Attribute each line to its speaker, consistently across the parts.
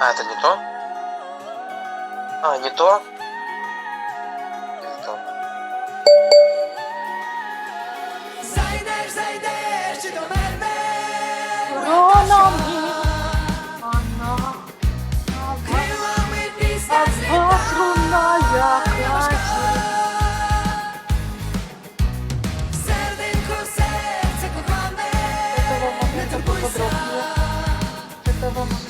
Speaker 1: А, это не то? А, не то? Или то?
Speaker 2: Зайдеш, зайдеш чи до мене.
Speaker 3: Ронамі, вона,
Speaker 2: Крилами пісня
Speaker 3: а
Speaker 2: злітає.
Speaker 3: струна якась.
Speaker 2: Серденько, серце кохане.
Speaker 3: Этого момента поподробнее. Этого момента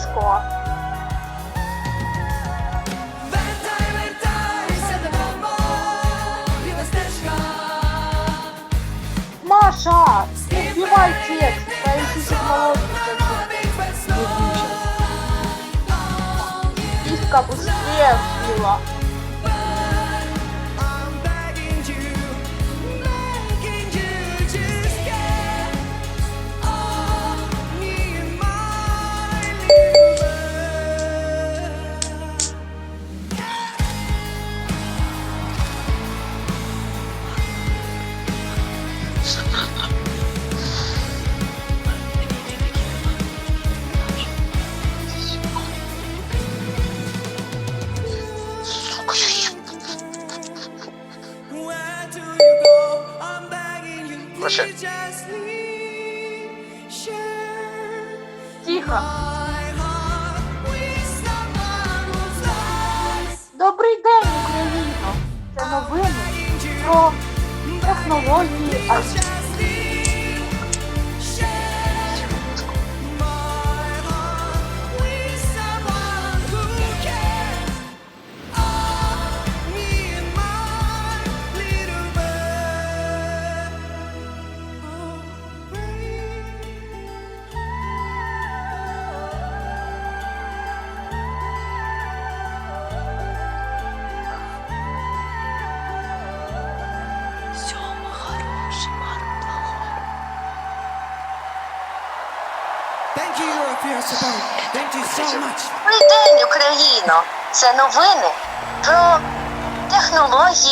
Speaker 2: стежка.
Speaker 3: Маша, співай текст.
Speaker 2: Робить весну.
Speaker 3: Низко, быстрее, Фила.
Speaker 1: Прощай.
Speaker 3: Тихо. Добрий день, Україно. Це новини про технології
Speaker 4: Добрий день, Україно! Це новини про технології.